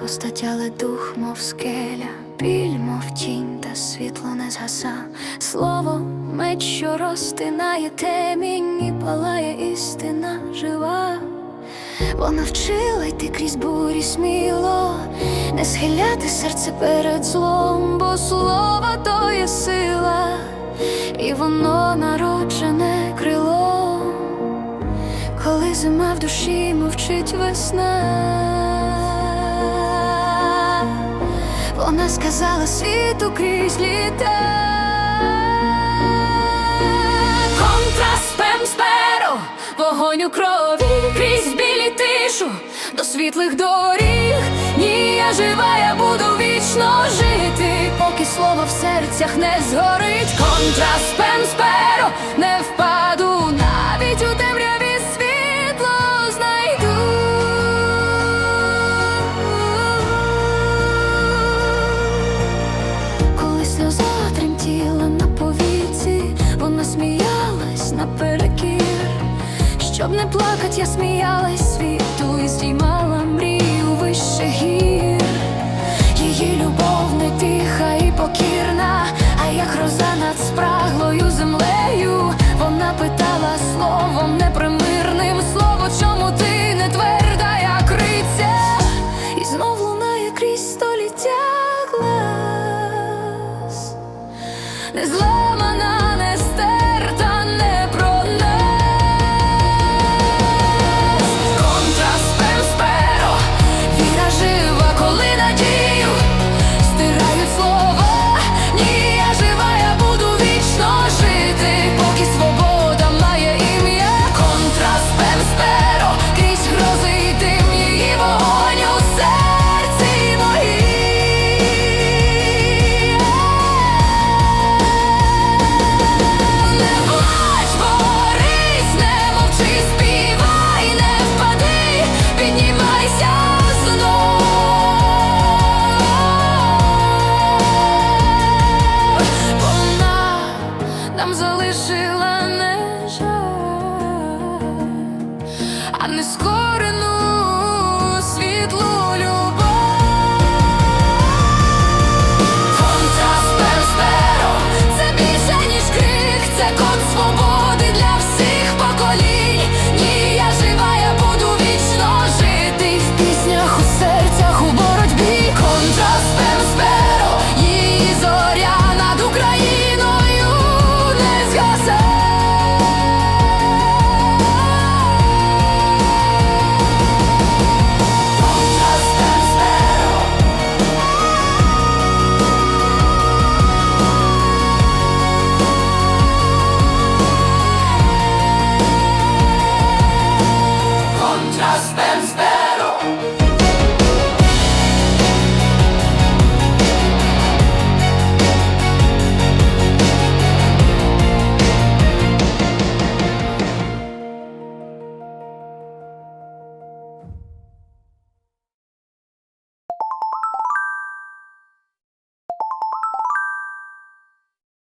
постать, але дух, мов скеля, біль, мов тінь, та світло не згаса. Слово меч, що розтинає темінь і палає істина жива. Вона вчила йти крізь бурі сміло, не схиляти серце перед злом, бо слово то є сила, і воно народжене крило, коли зима в душі мовчить весна. Сказала світу крізь літа. Контраст пем вогонь у крові, крізь білі тишу, до світлих доріг. Ні, я жива, я буду вічно жити, поки слово в серцях не згорить. Контраст пем не впаду навіть у темряві Щоб не плакать, я сміялась світу і здіймала мрію вище гір. Її любов не тиха і покірна, а як роза над спраглою землею, вона питала словом непримирним слово, чому ти не тверда, як криця, і знов лунає крізь століття глас. Не зла